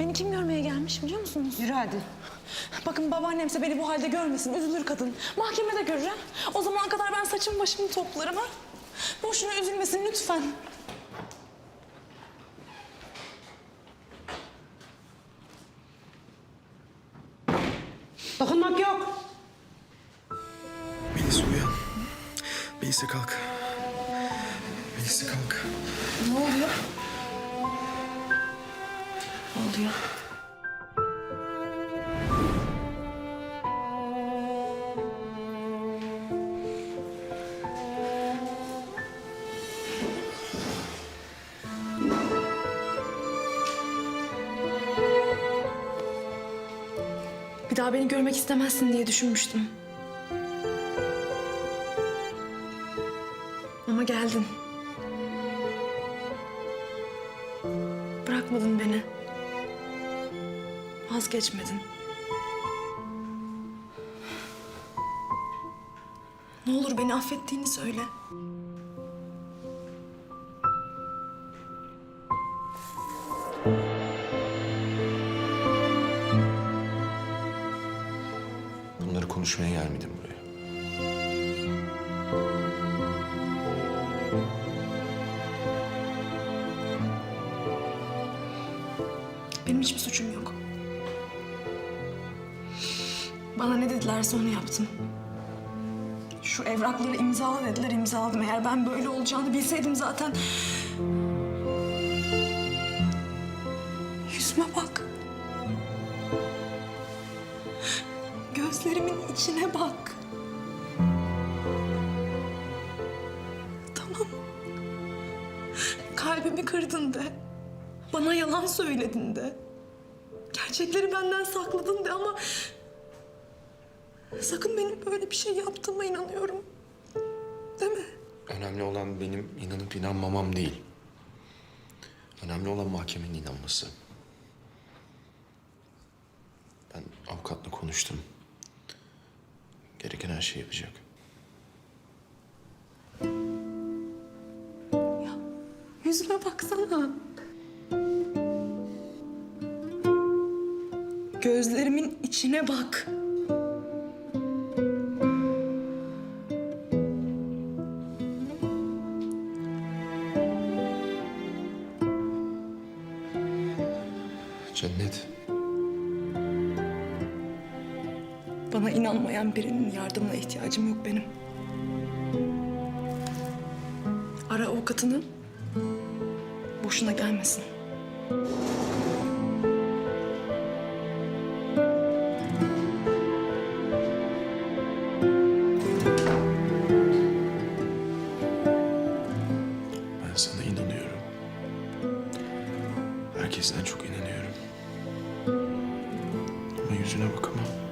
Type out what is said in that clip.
Beni kim görmeye gelmiş biliyor musunuz? Yürü hadi. Bakın babaannemse beni bu halde görmesin, üzülür kadın. Mahkemede görür ha. O zamana kadar ben saçımı başımı toplarım ha. Boşuna üzülmesin lütfen. Dokunmak yok. Melis uyan. Melis'e kalk. Melis'e kalk. Ne oluyor? Oluyor? Bir daha beni görmek istemezsin diye düşünmüştüm. Ama geldin. Bırakmadın beni. Vazgeçmedin. Ne olur beni affettiğini söyle. Bunları konuşmaya gelmedim buraya. Benim hiçbir suçum yok. Bana ne dedilerse onu yaptım. Şu evrakları imzala dediler, imzaladım. Eğer ben böyle olacağını bilseydim zaten... Yüzüme bak. Gözlerimin içine bak. Tamam. Kalbimi kırdın de. Bana yalan söyledin de. Gerçekleri benden sakladın de ama... Sakın benim böyle bir şey yaptığıma inanıyorum. Değil mi? Önemli olan benim inanıp inanmamam değil. Önemli olan mahkemenin inanması. Ben avukatla konuştum. Gereken her şeyi yapacak. Ya yüzüme baksana. Gözlerimin içine bak. Cennet. Bana inanmayan birinin yardımına ihtiyacım yok benim. Ara avukatını. Boşuna gelmesin. Ben sana inanıyorum. Herkesten çok inanıyorum. you never come home.